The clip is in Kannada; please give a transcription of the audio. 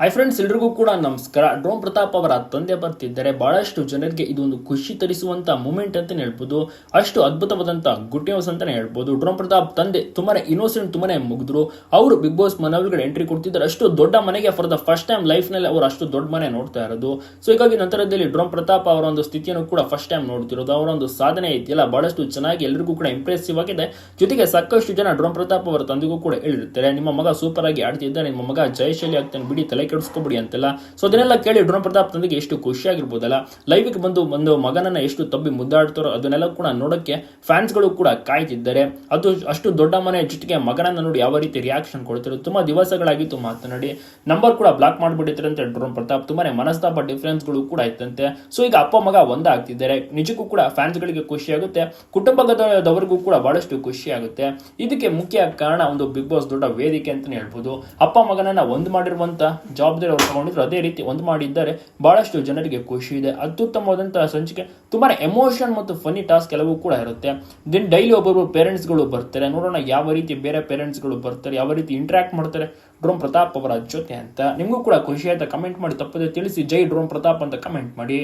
ಹಾಯ್ ಫ್ರೆಂಡ್ಸ್ ಎಲ್ರಿಗೂ ಕೂಡ ನಮಸ್ಕಾರ. ಡ್ರೋನ್ ಪ್ರತಾಪ್ ಅವರ ತಂದೆ ಬರ್ತಿದ್ದಾರೆ ಬಹಳಷ್ಟು ಜನರಿಗೆ ಇದೊಂದು ಖುಷಿ ತರಿಸುವಂತ ಮೂಮೆಂಟ್ ಅಂತ ಹೇಳ್ಬೋದು. ಅಷ್ಟು ಅದ್ಭುತವಾದಂತ ಗುಡ್ ನ್ಯೂಸ್ ಅಂತಾನೆ ಹೇಳ್ಬೋದು. ಡ್ರೋನ್ ಪ್ರತಾಪ್ ತಂದೆ ತುಂಬಾನೇ ಇನ್ನೋಸೆಂಟ್ ತುಂಬಾನೇ ಮುಗಿದ್ರು. ಅವರು ಬಿಗ್ ಬಾಸ್ ಮನೆ ಒಳಗಡೆ ಎಂಟ್ರಿ ಕೊಡ್ತಿದ್ದಾರೆ. ಅಷ್ಟು ದೊಡ್ಡ ಮನೆಗೆ ಫಾರ್ ದ ಫಸ್ಟ್ ಟೈಮ್ ಲೈಫ್ನಲ್ಲಿ ಅವರು ಅಷ್ಟು ದೊಡ್ಡ ಮನೆ ನೋಡ್ತಾ ಇರೋದು. ಸೊ ಹೀಗಾಗಿ ನಂತರದಲ್ಲಿ ಡ್ರೋನ್ ಪ್ರತಾಪ್ ಅವರ ಒಂದು ಸ್ಥಿತಿಯನ್ನು ಕೂಡ ಫಸ್ಟ್ ಟೈಮ್ ನೋಡ್ತಿರೋದು. ಅವರ ಒಂದು ಸಾಧನೆ ಇದೆಯಲ್ಲ, ಬಹಳಷ್ಟು ಚೆನ್ನಾಗಿ ಎಲ್ಲರಿಗೂ ಕೂಡ ಇಂಪ್ರೆಸಿವ್ ಆಗಿದೆ. ಜೊತೆಗೆ ಸಾಕಷ್ಟು ಜನ ಡ್ರೋನ್ ಪ್ರತಾಪ್ ಅವರ ತಂದೆಗೂ ಕೂಡ ಹೇಳಿರ್ತಾರೆ. ನಿಮ್ಮ ಮಗ ಸೂಪರ್ ಆಗಿ ಆಡ್ತಿದ್ದಾರೆ ನಿಮ್ಮ ಮಗ ಜಯಶೈಲಿ ಆಗ್ತಾನೆ. ಬಿಡಿ ತಲೆ ಕೆಡಿಸ್ಕೊಬಿಡಿ ಅಂತೆಲ್ಲ. ಸೊ ಅದನ್ನೆಲ್ಲ ಕೇಳಿ ಡ್ರೋನ್ ಪ್ರತಾಪ್ ತಂದೆಗೆ ಎಷ್ಟು ಖುಷಿಯಾಗಿರ್ಬೋದಲ್ಲ. ಲೈವ್ಗೆ ಬಂದು ಒಂದು ಮಗನನ್ನ ಎಷ್ಟು ತಬ್ಬಿ ಮುದ್ದಾಡ್ತಾರೋ ಅದನ್ನೆಲ್ಲ ಕೂಡ ನೋಡಕ್ಕೆ ಫ್ಯಾನ್ಸ್ಗಳು ಕೂಡ ಕಾಯ್ತಿದ್ದಾರೆ. ಅದು ಅಷ್ಟು ದೊಡ್ಡ ಮನೆ ಜೊತೆಗೆ ಮಗನನ್ನ ನೋಡಿ ಯಾವ ರೀತಿ ರಿಯಾಕ್ಷನ್ ಕೊಡ್ತಿರೋ ತುಂಬಾ ದಿವಸಗಳಾಗಿತ್ತು ಮಾತನಾಡಿ. ನಂಬರ್ ಕೂಡ ಬ್ಲಾಕ್ ಮಾಡಿಬಿಟ್ಟಿದ್ರಂತೆ ಡ್ರೋನ್ ಪ್ರತಾಪ್. ತುಂಬಾನೇ ಮನಸ್ತಾಪ ಡಿಫ್ರೆನ್ಸ್ಗಳು ಕೂಡ ಇತ್ತಂತೆ. ಸೊ ಈಗ ಅಪ್ಪ ಮಗ ಒಂದಾಗ್ತಿದ್ದಾರೆ. ನಿಜಕ್ಕೂ ಕೂಡ ಫ್ಯಾನ್ಸ್ಗಳಿಗೆ ಖುಷಿ ಆಗುತ್ತೆ ಕುಟುಂಬದವರಿಗೂ ಕೂಡ ಬಹಳಷ್ಟು ಖುಷಿ ಆಗುತ್ತೆ ಇದಕ್ಕೆ ಮುಖ್ಯ ಕಾರಣ ಒಂದು ಬಿಗ್ ಬಾಸ್ ದೊಡ್ಡ ವೇದಿಕೆ ಅಂತಾನೆ ಹೇಳ್ಬೋದು. ಅಪ್ಪ ಮಗನನ್ನ ಒಂದು ಮಾಡಿರುವಂತ ಜವಾಬ್ದಾರಿ ಅವರು ತಗೊಂಡಿದ್ರು, ಅದೇ ರೀತಿ ಒಂದು ಮಾಡಿದ್ದಾರೆ ಬಹಳಷ್ಟು ಜನರಿಗೆ ಖುಷಿ ಇದೆ. ಅತ್ಯುತ್ತಮವಾದಂತಹ ಸಂಚಿಕೆ ತುಂಬಾ ಎಮೋಷನ್ ಮತ್ತು ಫನಿ ಟಾಸ್ಕ್ ಕೆಲವು ಕೂಡ ಇರುತ್ತೆ. ದೆನ್ ಡೈಲಿ ಒಬ್ಬೊಬ್ಬರು ಪೇರೆಂಟ್ಸ್ಗಳು ಬರ್ತಾರೆ. ನೋಡೋಣ ಯಾವ ರೀತಿ ಬೇರೆ ಪೇರೆಂಟ್ಸ್ಗಳು ಬರ್ತಾರೆ, ಯಾವ ರೀತಿ ಇಂಟ್ರಾಕ್ಟ್ ಮಾಡ್ತಾರೆ. ಡ್ರೋಮ್ ಪ್ರತಾಪ್ ಅವರ ಜೊತೆ ಅಂತ. ನಿಮಗೂ ಕೂಡ ಖುಷಿ ಆಯ್ತಾ? ಕಮೆಂಟ್ ಮಾಡಿ, ತಪ್ಪದೆ ತಿಳಿಸಿ. ಜೈ ಡ್ರೋನ್ ಪ್ರತಾಪ್ ಅಂತ ಕಮೆಂಟ್ ಮಾಡಿ.